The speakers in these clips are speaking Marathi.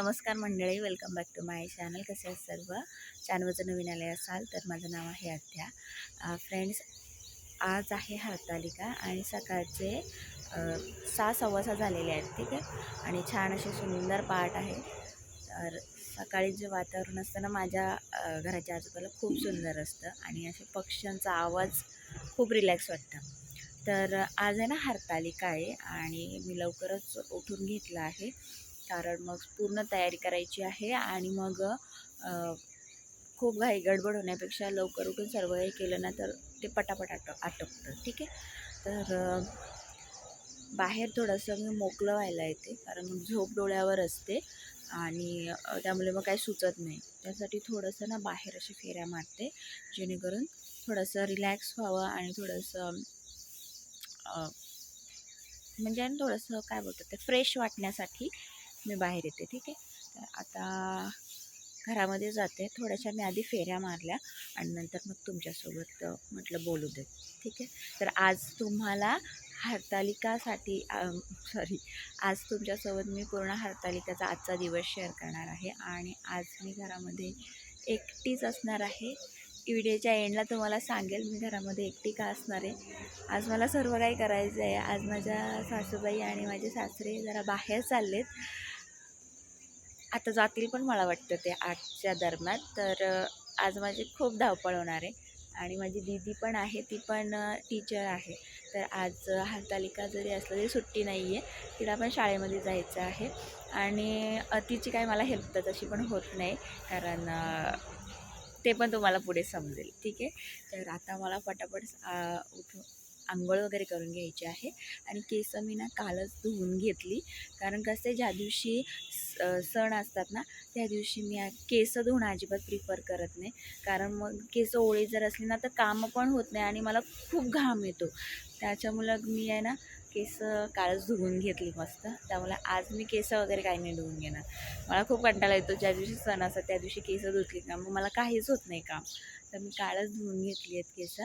नमस्कार मंडळी welcome back to my channel कसे आहेत सर्व? चॅनलचं नवीन आले असाल तर माझं नाव आहे आद्या. फ्रेंड्स आज आहे हरतालिका आणि सकाळचे सहा सव्वा सहा झालेले आहेत ठीक आहे? आणि छान असे सुंदर पाठ आहे. तर सकाळी जे वातावरण असतं ना माझ्या घराच्या आजूबाजूला खूप सुंदर असतं आणि असे पक्ष्यांचा आवाज खूप रिलॅक्स वाटतं. तर आज आहे ना हरतालिका आहे आणि मी लवकरच उठून घेतलं आहे. कारण मग पूर्ण तयारी करायची आहे आणि मग खूप घाई गडबड होण्यापेक्षा लवकर उठून सर्व हे केलं ना तर ते पटापट आट आटोपतं. ठीक आहे? तर बाहेर थोडंसं मी मोकळं व्हायला येते कारण झोप डोळ्यावर असते आणि त्यामुळे मग काही सुचत नाही. त्यासाठी थोडंसं ना बाहेर अशी फेऱ्या मारते जेणेकरून थोडंसं रिलॅक्स व्हावं आणि थोडंसं म्हणजे आणि थोडंसं काय बोलतात ते फ्रेश वाटण्यासाठी मी बाहेर येते ठीक आहे? तर आता घरामध्ये जाते. थोड्याशा मी आधी फेऱ्या मारल्या आणि नंतर मग तुमच्यासोबत म्हटलं बोलू देत ठीक आहे? तर आज तुम्हाला हरतालिकासाठी सॉरी आज तुमच्यासोबत मी पूर्ण हरतालिकाचा आजचा दिवस शेअर करणार आहे आणि आज मी घरामध्ये एकटीच असणार आहे. व्हिडिओच्या एंडला तुम्हाला सांगेल मी घरामध्ये एकटी का असणार आहे? आज मला सर्व काही करायचं आहे आज माझ्या सासूबाई आणि माझे सासरे जरा बाहेर चाललेत. आता जातील पण मला वाटतं ते आठच्या दरम्यान. तर आज माझी खूप धावपळ होणार आहे. आणि माझी दीदी पण आहे ती पण टीचर आहे. तर आज अ, हरतालिका जरी असलं तरी सुट्टी नाही आहे तिला पण शाळेमध्ये जायचं आहे. आणि तिची काही मला हेल्प तर तशी पण होत नाही. कारण ते पण तुम्हाला पुढे समजेल. ठीक आहे? तर आता मला पटापट उठून आंघोळ वगैरे करून घ्यायची आहे. आणि केस मी ना कालच धुवून घेतली. कारण कसं आहे ज्या दिवशी स- सण असतात ना त्या दिवशी मी केस धुणं अजिबात प्रिफर करत नाही. कारण मग केस ओळी जर असली ना तर कामं पण होत नाही आणि मला खूप घाम येतो. त्याच्यामुळं मी आहे ना केस कालच धुवून घेतली मस्त. त्यामुळे आज मी केस वगैरे काही नाही धुवून घेणार. मला खूप कंटाळा येतो. ज्या दिवशी सण असतात त्या दिवशी केस धुतली का? मग मला काहीच होत नाही काम. तर मी कालच धुवून घेतली आहेत केस.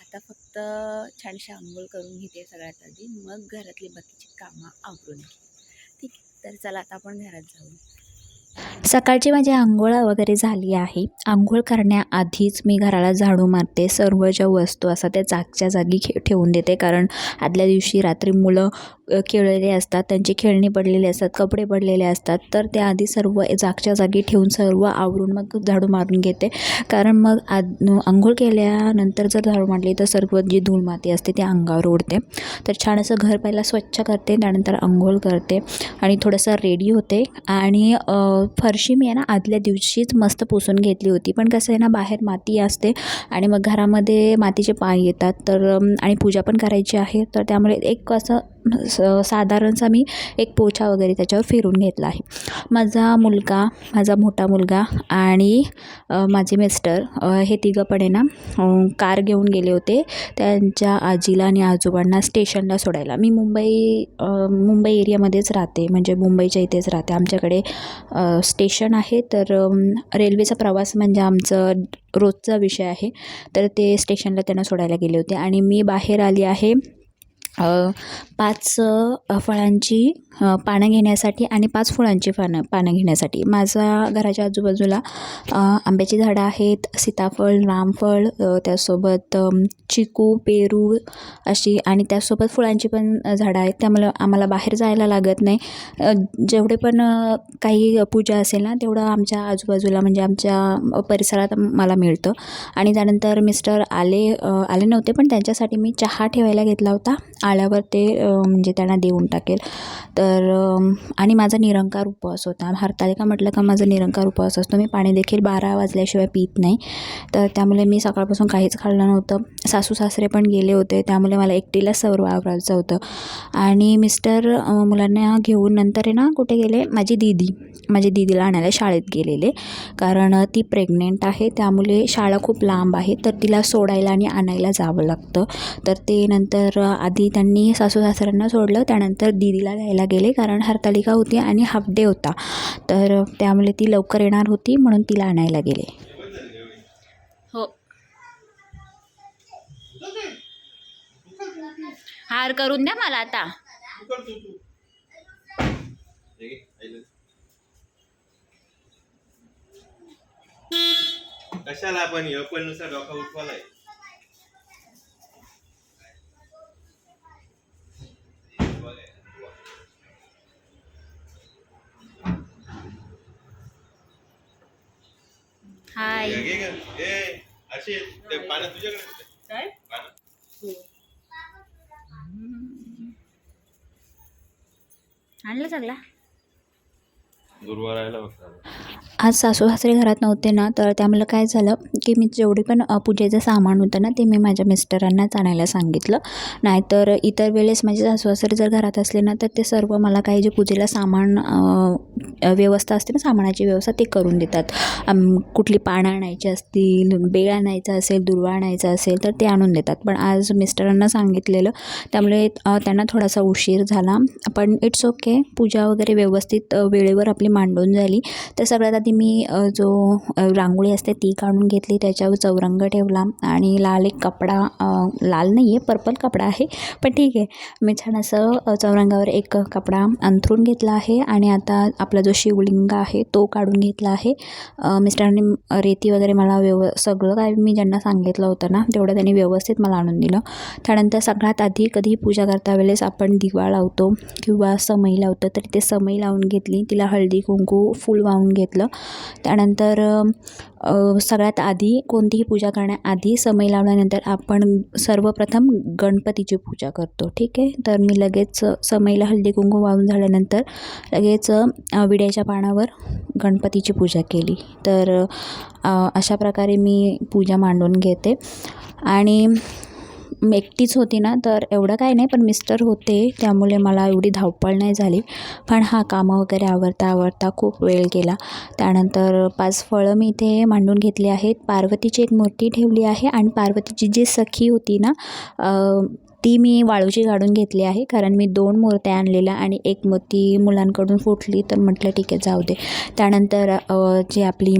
आता फक्त छानशी आंघोळ करून घेते सगळ्यात आधी. मग घरातली बाकीची कामं आवरून घेते. ठीक आहे. तर चला आता आपण घरात जाऊ सकाळची माझी आंघोळ वगैरे झाली आहे. आंघोळ करण्याआधीच मी घराला झाडू मारते. सर्व ज्या वस्तू असतात त्या जागच्या जागी खे ठेवून देते. कारण आदल्या दिवशी रात्री मुलं खेळलेले असतात त्यांची खेळणी पडलेली असतात कपडे पडलेले असतात तर त्या आधी सर्व जागच्या जागी ठेवून सर्व आवरून मग झाडू मारून घेते. कारण मग आद आंघोळ केल्यानंतर जर झाडू मारली तर सर्व जी धूळ माती असते ती अंगावर उडते तर छान असं घर पहिला स्वच्छ करते त्यानंतर आंघोळ करते आणि थोडंसं रेडी होते. आणि फरशी मी आहे ना आदल्या दिवशीच मस्त पुसून घेतली होती. पण कसं आहे ना बाहेर माती असते आणि मग घरामध्ये मातीचे पाय येतात. तर आणि पूजा पण करायची आहे. तर त्यामुळे एक असं साधारणसा मी एक पोछा वगैरे त्याच्यावर फिरून घेतला आहे. माझा मुलगा माझा मोठा मुलगा आणि माझे मिस्टर हे तिघं पण आहे ना कार घेऊन गेले होते त्यांच्या आजीला आणि आजोबांना स्टेशनला सोडायला. मी मुंबई मुंबई एरियामध्येच राहते म्हणजे मुंबईच्या इथेच राहते. आमच्याकडे स्टेशन आहे तर रेल्वेचा प्रवास म्हणजे आमचं रोजचा विषय आहे. तर ते स्टेशनला त्यांना सोडायला गेले होते आणि मी बाहेर आली आहे पाच फळांची पानं घेण्यासाठी आणि पाच फुलांची पानं पानं घेण्यासाठी. माझ्या घराच्या आजूबाजूला आंब्याची झाडं आहेत सीताफळ रामफळ त्यासोबत चिकू पेरू अशी आणि त्यासोबत फुलांची पण झाडं आहेत. त्यामुळे आम्हाला बाहेर जायला लागत नाही. जेवढे पण काही पूजा असेल ना तेवढं आमच्या आजूबाजूला म्हणजे आमच्या परिसरात मला मिळतं. आणि त्यानंतर मिस्टर आले आले नव्हते पण त्यांच्यासाठी मी चहा ठेवायला घेतला होता. आल्यावर ते म्हणजे त्यांना देऊन टाकेल. तर आणि माझा निरंकार उपवास होता. हरतालिका म्हटलं का माझा निरंकार उपवास असतो. मी पाणी देखील बारा वाजल्याशिवाय पित नाही. तर त्यामुळे मी सकाळपासून काहीच खाल्लं नव्हतं. सासू सासरे पण गेले होते. त्यामुळे मला एकटीला सर्व आवरायचं होतं. आणि मिस्टर मुलांना घेऊन नंतर आहे ना कुठे गेले? माझी दीदी. माझी दीदीला आणायला शाळेत गेलेले. कारण ती प्रेग्नेंट आहे. त्यामुळे शाळा खूप लांब आहे. तर तिला सोडायला आणि आणायला जावं लागतं. तर ते नंतर आधी त्यांनी सासू सासऱ्यांना सोडलं. त्यानंतर दीदीला जायला गेले कारण हरतालिका होती आणि हाफ डे होता. तर त्यामुळे ती लवकर येणार होती म्हणून तिला आणायला गेले. हो. हार करून द्या मला आता. कशाला आपण पण नुसार डोका उठवालाय हाय. काय? पानं. आणलं सगळा? राहिला फक्त आज सासू सासरे घरात नव्हते ना तर त्यामुळे काय झालं की मी जेवढे पण पूजेचं सामान होतं ना ते मी माझ्या मिस्टरांनाच आणायला सांगितलं. नाहीतर इतर वेळेस माझे सासू सासरे जर घरात असले ना तर ते सर्व मला काही जे पूजेला सामान व्यवस्था असते ना सामानाची व्यवस्था ते करून देतात. कुठली पानं आणायची असतील बेळ आणायचा असेल दुर्वा आणायचा असेल तर ते आणून देतात. पण आज मिस्टरांना सांगितलेलं त्यामुळे त्यांना थोडासा उशीर झाला. पण इट्स ओके पूजा वगैरे व्यवस्थित वेळेवर आपली मांडून झाली. तर सगळ्यात आधी मी जो रांगोळी असते ती काढून घेतली. त्याच्यावर चौरंग ठेवला आणि लाल एक कपडा लाल नाही आहे पर्पल कपडा आहे पण ठीक आहे. मी छान असं चौरंगावर एक कपडा अंथरून घेतला आहे आणि आता आपला जो शिवलिंग आहे तो काढून घेतला आहे. मिस्टरांनी रेती वगैरे मला व्यव सगळं काय मी ज्यांना सांगितलं होतं ना तेवढं त्यांनी व्यवस्थित मला आणून दिलं. त्यानंतर सगळ्यात आधी कधी पूजा करता वेळेस आपण दिवा लावतो किंवा समई लावतो तर ते समई लावून घेतली. तिला हळदी कुंकू फूल वाहून घेतलं. त्यानंतर सगळ्यात आधी कोणतीही पूजा करण्याआधी समई लावल्यानंतर आपण सर्वप्रथम गणपतीची पूजा करतो ठीक आहे? तर मी लगेच समईला हळदी कुंकू वाहून झाल्यानंतर लगेच विड्याच्या पानावर गणपतीची पूजा केली. तर अशा प्रकारे मी पूजा मांडून घेते. आणि एकटीच होती ना तर एवढं काही नाही पण मिस्टर होते त्यामुळे मला एवढी धावपळ नाही झाली. पण हा कामं वगैरे आवरता आवरता खूप वेळ गेला. त्यानंतर पाच फळं मी इथे मांडून घेतली आहेत. पार्वतीची एक मूर्ती ठेवली आहे आणि पार्वतीची जी सखी होती ना ती मी वाळूची काढून घेतली आहे. कारण मी दोन मूर्त्या आणलेल्या आणि एक मूर्ती मुलांकडून फुटली तर म्हटलं ठीक आहे जाऊ दे. त्यानंतर जी आपली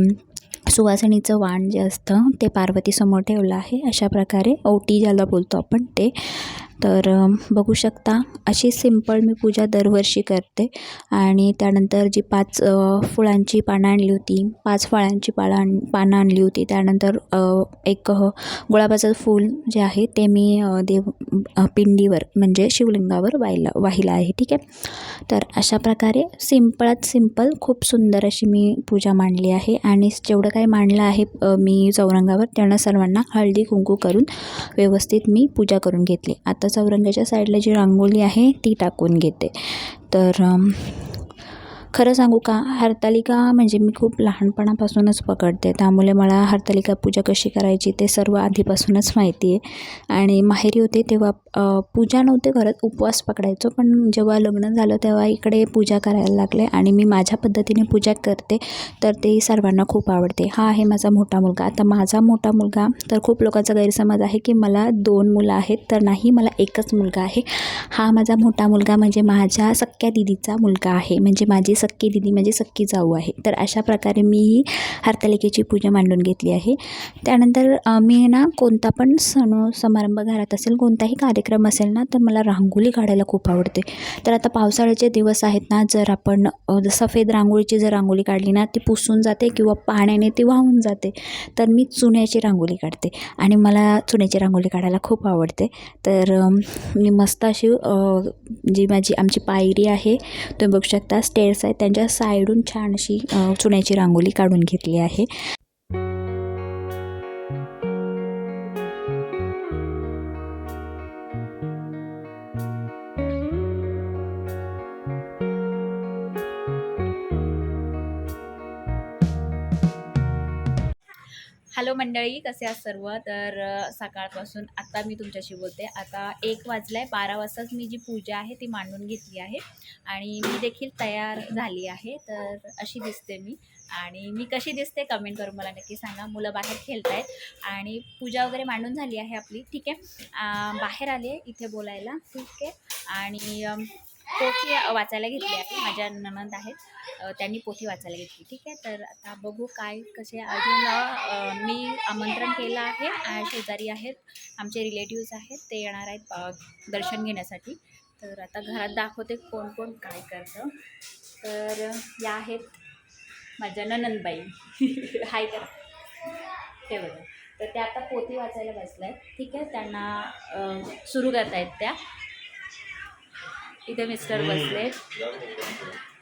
सुवासिनीचं वाण जे असतं ते पार्वतीसमोर ठेवलं आहे. अशा प्रकारे ओटी ज्याला बोलतो आपण ते तर बघू शकता. अशी सिंपल मी पूजा दरवर्षी करते. आणि त्यानंतर जी पाच फुळांची फुलांची पानं आणली होती पाच फळांची पाला पानं आणली होती त्यानंतर एक गुलाबाचं फूल जे आहे ते मी देव पिंडीवर म्हणजे शिवलिंगावर वाहिला वाहिलं आहे. ठीक आहे? तर अशा प्रकारे सिंपळात सिंपल खूप सुंदर अशी मी पूजा मांडली आहे. आणि जेवढं काही मांडलं आहे मी चौरंगावर त्यांना सर्वांना हळदी कुंकू करून व्यवस्थित मी पूजा करून घेतली. आता चौरंगाच्या साईडला जी रांगोळी आहे ती टाकून घेते. तर खरं सांगू का हरतालिका म्हणजे मी खूप लहानपणापासूनच पकडते. त्यामुळे मला हरतालिका पूजा कशी करायची ते सर्व आधीपासूनच माहिती आहे. आणि माहेरी होते तेव्हा पूजा नव्हते करत उपवास पकडायचो पण जेव्हा लग्न झालं तेव्हा इकडे पूजा करायला लागले आणि मी माझ्या पद्धतीने पूजा करते तर ते सर्वांना खूप आवडते. हा आहे माझा मोठा मुलगा. आता माझा मोठा मुलगा तर खूप लोकांचा गैरसमज आहे की मला दोन मुलं आहेत तर नाही मला एकच मुलगा आहे. हा माझा मोठा मुलगा म्हणजे माझ्या सख्या दिदीचा मुलगा आहे. म्हणजे माझी सक्की दिदी म्हणजे सक्की जाऊ आहे. तर अशा प्रकारे मी ही हरतालिकेची पूजा मांडून घेतली आहे. त्यानंतर मी ना कोणता पण सण समारंभ घरात असेल कोणताही कार्यक्रम कार्यक्रम असेल ना तर मला रांगोळी काढायला खूप आवडते. तर आता पावसाळ्याचे दिवस आहेत ना जर आपण सफेद रांगोळीची जर रांगोळी काढली ना ती पुसून जाते किंवा पाण्याने ती वाहून जाते तर मी चुन्याची रांगोळी काढते. आणि मला चुन्याची रांगोळी काढायला खूप आवडते. तर मी मस्त अशी जी माझी आमची पायरी आहे तुम्ही बघू शकता स्टेअर्स आहेत त्यांच्या साईडून छान अशी चुन्याची रांगोळी काढून घेतली आहे. हॅलो मंडळी कसे आहात सर्व? तर सकाळपासून आता मी तुमच्याशी बोलते. आता एक वाजलाय बारा वाजताच मी जी पूजा आहे ती मांडून घेतली आहे आणि मी देखील तयार झाली आहे. तर अशी दिसते मी. आणि मी कशी दिसते कमेंट करून मला नक्की सांगा. मुलं बाहेर खेळत आहेत आणि पूजा वगैरे मांडून झाली आहे आपली. ठीक आहे. बाहेर आले इथे बोलायला. ठीक आहे. आणि पोथी वाचायला घेतली आहे. माझ्या ननंद आहेत. त्यांनी पोथी वाचायला घेतली. ठीक आहे? तर आता बघू काय कसे अजून मी आमंत्रण केलं आहे. शेजारी आहेत. आमचे रिलेटिव्ज आहेत. ते येणार आहेत दर्शन घेण्यासाठी. तर आता घरात दाखवते कोण कोण काय करतं. तर या आहेत माझ्या ननंदबाई हाय करा ते बघा. तर त्या आता पोथी वाचायला बसल्या आहेत. ठीक आहे? त्यांना सुरू करतायत त्या. इथे मिस्टर बसलेत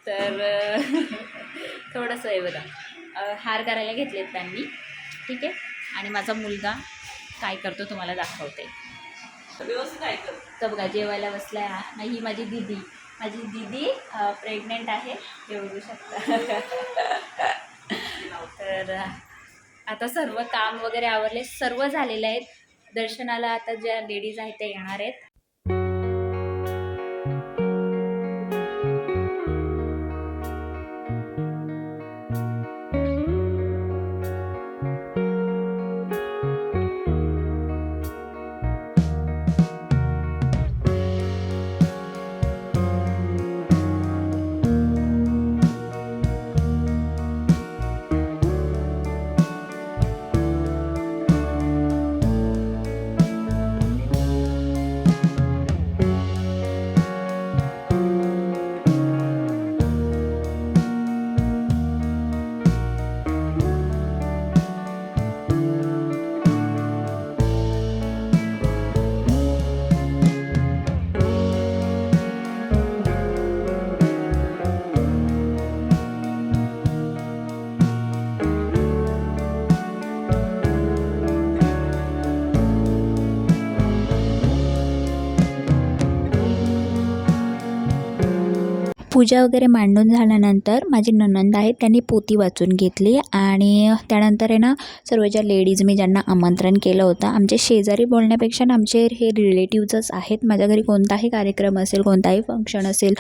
तर थोडंसं आहे बघा. हार करायला घेतलेत त्यांनी. ठीक आहे? आणि माझा मुलगा काय करतो तुम्हाला दाखवते. तर बघा जेवायला बसलाय हा. नाही ही माझी दिदी. माझी दिदी प्रेग्नेंट आहे. हे बघू शकता. तर आता सर्व काम वगैरे आवरले. सर्व झालेले आहेत. दर्शनाला आता ज्या लेडीज आहेत त्या येणार आहेत. पूजा वगैरे मांडून झाल्यानंतर माझी ननंद आहे त्यांनी पोती वाचून घेतली आणि त्यानंतर आहे ना सर्व ज्या लेडीज मी ज्यांना आमंत्रण केलं होतं आमचे शेजारी बोलण्यापेक्षा ना आमचे हे रिलेटिव्हजच आहेत. माझ्या घरी कोणताही कार्यक्रम असेल कोणताही फंक्शन असेल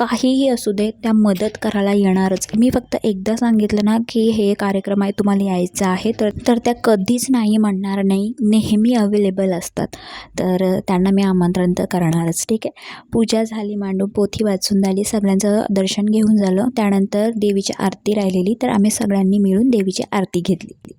काहीही असू दे त्या मदत करायला येणारच. मी फक्त एकदा सांगितलं ना की हे कार्यक्रम आहे तुम्हाला यायचं आहे तर तर त्या कधीच नाही म्हणणार नाही. नेहमी अवेलेबल असतात. तर त्यांना मी आमंत्रण तर करणारच. ठीक आहे? पूजा झाली मांडू पोथी वाचून झाली सगळ्यांचं दर्शन घेऊन झालं. त्यानंतर देवीची आरती राहिलेली तर आम्ही सगळ्यांनी मिळून देवीची आरती घेतली.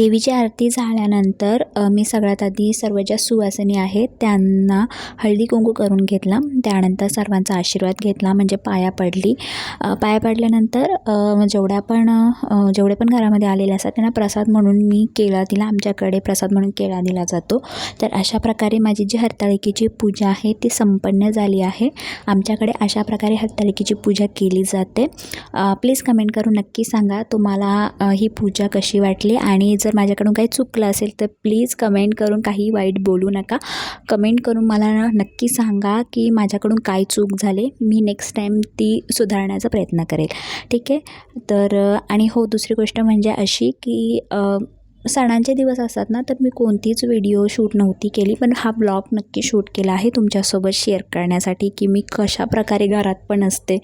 देवीची आरती झाल्यानंतर मी सगळ्यात आधी सर्व ज्या सुवासिनी आहेत त्यांना हळदी कुंकू करून घेतला. त्यानंतर सर्वांचा आशीर्वाद घेतला म्हणजे पाया पडली. पाया पडल्यानंतर जेवढ्या पण जेवढे पण घरामध्ये आलेले असतात त्यांना प्रसाद म्हणून मी केळा दिला. आमच्याकडे प्रसाद म्हणून केळा दिला जातो. तर अशा प्रकारे माझी जी हरताळिकेची पूजा आहे ती संपन्न झाली आहे. आमच्याकडे अशा प्रकारे हरताळिकेची पूजा केली जाते. प्लीज कमेंट करून नक्की सांगा तुम्हाला ही पूजा कशी वाटली? आणि जर माझ्याकडून काही चुकलं असेल तर प्लीज कमेंट करून काही वाईट बोलू नका. कमेंट करून मला नक्की सांगा की माझ्याकडून काय चूक झाले. मी नेक्स्ट टाईम ती सुधारण्याचा प्रयत्न करेल. ठीक आहे? तर आणि हो दुसरी गोष्ट म्हणजे अशी की सणांचे दिवस असतात ना तर मी कोणतीच व्हिडिओ शूट नव्हती केली पण हा ब्लॉग नक्की शूट केला आहे तुमच्यासोबत शेअर करण्यासाठी की मी कशा प्रकारे घरात पण असते.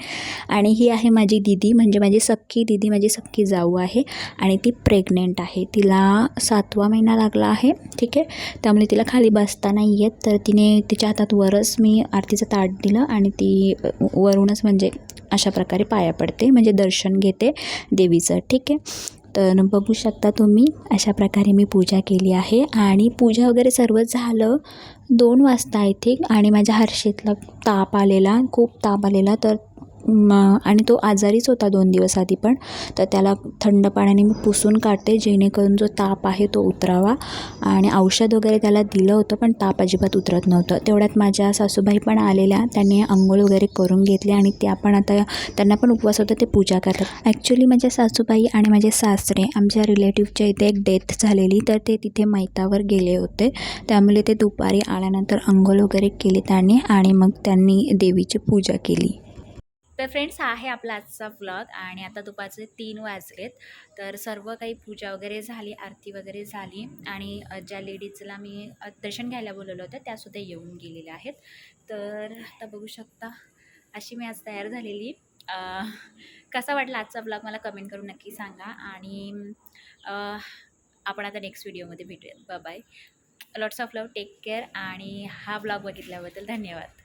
आणि ही आहे माझी दिदी म्हणजे माझी सख्खी दिदी माझी सख्खी जाऊ आहे आणि ती प्रेग्नेंट आहे. तिला सातवा महिना लागला आहे ठीक आहे? त्यामुळे तिला खाली बसता नाही येत. तर तिने तिच्या हातात वरच मी आरतीचं ताट दिलं आणि ती वरूनच म्हणजे अशा प्रकारे पाया पडते म्हणजे दर्शन घेते देवीचं ठीक आहे? तर बघू शकता तुम्ही अशा प्रकारे मी पूजा केली आहे. आणि पूजा वगैरे सर्व झालं दोन वाजता आय थिंक आणि माझ्या हर्षीतला ताप आलेला खूप ताप आलेला. तर आणि तो आजारीच होता दोन दिवस आधी पण. तर त्याला थंड पाण्याने मी पुसून काढते जेणेकरून जो ताप आहे तो उतरावा. आणि औषध वगैरे त्याला दिलं होतं पण ताप अजिबात उतरत नव्हतं. तेवढ्यात माझ्या सासूबाई पण आलेल्या. त्यांनी आंघोळ वगैरे करून घेतली आणि त्या पण आता त्यांना पण उपवास होता ते पूजा करतात. ॲक्च्युली माझ्या सासूबाई आणि माझे सासरे आमच्या रिलेटिव्हच्या इथे एक डेथ झालेली. तर ते तिथे मैतावर गेले होते. त्यामुळे ते दुपारी आल्यानंतर आंघोळ वगैरे केली त्यांनी आणि मग त्यांनी देवीची पूजा केली. तर फ्रेंड्स हा आहे आपला आजचा व्लॉग आणि आता दुपारचे तीन वाजलेत. तर सर्व काही पूजा वगैरे झाली आरती वगैरे झाली आणि ज्या लेडीजला मी दर्शन घ्यायला बोलवलं होतं त्यासुद्धा येऊन गेलेल्या आहेत. तर आता बघू शकता अशी मी आज तयार झालेली. कसा वाटला आजचा ब्लॉग मला कमेंट करून नक्की सांगा आणि आपण आता नेक्स्ट व्हिडिओमध्ये भेटूयात. Bye lots of love take care आणि हा ब्लॉग बघितल्याबद्दल धन्यवाद.